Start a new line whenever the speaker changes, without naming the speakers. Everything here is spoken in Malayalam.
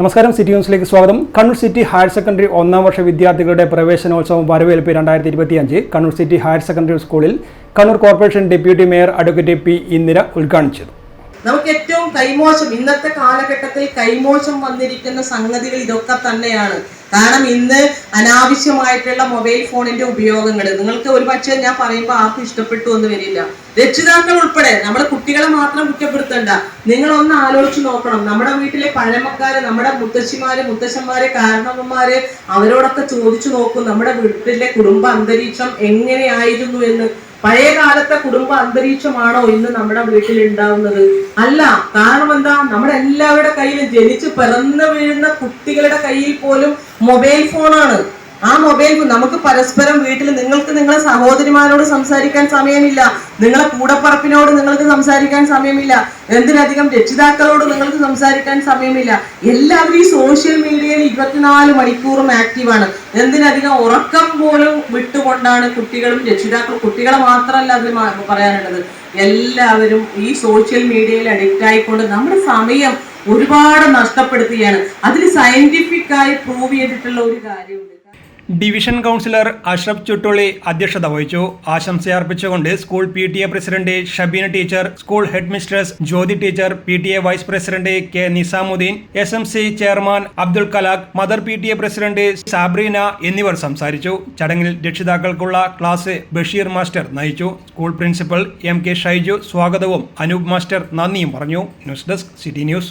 നമസ്കാരം സിറ്റി ന്യൂസിലേക്ക് സ്വാഗതം. കണ്ണൂർ സിറ്റി ഹയർ സെക്കൻഡറി ഒന്നാം വർഷ വിദ്യാർത്ഥികളുടെ പ്രവേശനോത്സവം വരവേൽപ്പ് രണ്ടായിരത്തി ഇരുപത്തിയഞ്ച് കണ്ണൂർ സിറ്റി ഹയർ സെക്കൻഡറി സ്കൂളിൽ Kannur corporation deputy mayor advocate P Indira ഉദ്ഘാടനം
നമുക്ക് ഏറ്റവും കൈമോശം ഇന്നത്തെ കാലഘട്ടത്തിൽ കൈമോശം വന്നിരിക്കുന്ന സംഗതികൾ ഇതൊക്കെ തന്നെയാണ്. കാരണം ഇന്ന് അനാവശ്യമായിട്ടുള്ള മൊബൈൽ ഫോണിന്റെ ഉപയോഗങ്ങൾ നിങ്ങൾക്ക് ഒരു പക്ഷേ ഞാൻ പറയുമ്പോൾ ആർക്കും ഇഷ്ടപ്പെട്ടു എന്ന് വരില്ല. രക്ഷിതാക്കൾ ഉൾപ്പെടെ കുട്ടികളെ മാത്രം കുറ്റപ്പെടുത്തണ്ട. നിങ്ങൾ ഒന്ന് ആലോചിച്ച് നോക്കണം. നമ്മുടെ വീട്ടിലെ പഴമക്കാര് നമ്മുടെ മുത്തശ്ശിമാര് മുത്തശ്ശന്മാര് കാരണവന്മാര് അവരോടൊക്കെ ചോദിച്ചു നോക്കും നമ്മുടെ വീട്ടിലെ കുടുംബ അന്തരീക്ഷം എങ്ങനെയായിരുന്നു എന്ന്. പഴയ കാലത്തെ കുടുംബ അന്തരീക്ഷമാണോ ഇന്ന് നമ്മുടെ വീട്ടിൽ ഉണ്ടാവുന്നത് അല്ല കാരണം എന്താ? നമ്മുടെ എല്ലാവരുടെ കയ്യിലും ജനിച്ച് പിറന്നു വീഴുന്ന കുട്ടികളുടെ കയ്യിൽ പോലും മൊബൈൽ ഫോണാണ്. ആ മൊബൈൽ നമുക്ക് പരസ്പരം വീട്ടിൽ നിങ്ങൾക്ക് നിങ്ങളെ സഹോദരിമാരോട് സംസാരിക്കാൻ സമയമില്ല. നിങ്ങളെ കൂടപ്പറപ്പിനോട് നിങ്ങൾക്ക് സംസാരിക്കാൻ സമയമില്ല. എന്തിനധികം രക്ഷിതാക്കളോട് നിങ്ങൾക്ക് സംസാരിക്കാൻ സമയമില്ല. എല്ലാവരും ഈ സോഷ്യൽ മീഡിയയിൽ ഇരുപത്തിനാല് മണിക്കൂറും ആക്റ്റീവാണ് എന്തിനധികം ഉറക്കം പോലും വിട്ടുകൊണ്ടാണ് കുട്ടികളും രക്ഷിതാക്കളും കുട്ടികളെ മാത്രമല്ല അതിൽ പറയാനുള്ളത്. എല്ലാവരും ഈ സോഷ്യൽ മീഡിയയിൽ അഡിക്റ്റ് ആയിക്കൊണ്ട് നമ്മുടെ സമയം ഒരുപാട് നഷ്ടപ്പെടുത്തുകയാണ് അതിൽ സയന്റിഫിക്കായി പ്രൂവ് ചെയ്തിട്ടുള്ള ഒരു കാര്യമുണ്ട്.
ഡിവിഷൻ കൗൺസിലർ അഷ്റഫ് ചുട്ടുള്ളി അധ്യക്ഷത വഹിച്ചു. ആശംസയർപ്പിച്ചുകൊണ്ട് school P T A president Shabeena teacher school head mistress Jyothi teacher P T A vice president K Nizamuddin S M C chairman Abdul Kalakh mother P T A president Sabreena എന്നിവർ സംസാരിച്ചു. ചടങ്ങിൽ രക്ഷിതാക്കൾക്കുള്ള ക്ലാസ് ബഷീർ മാസ്റ്റർ നയിച്ചു. School principal M K Shaiju സ്വാഗതവും അനൂപ് മാസ്റ്റർ നന്ദിയും പറഞ്ഞു. News desk city news.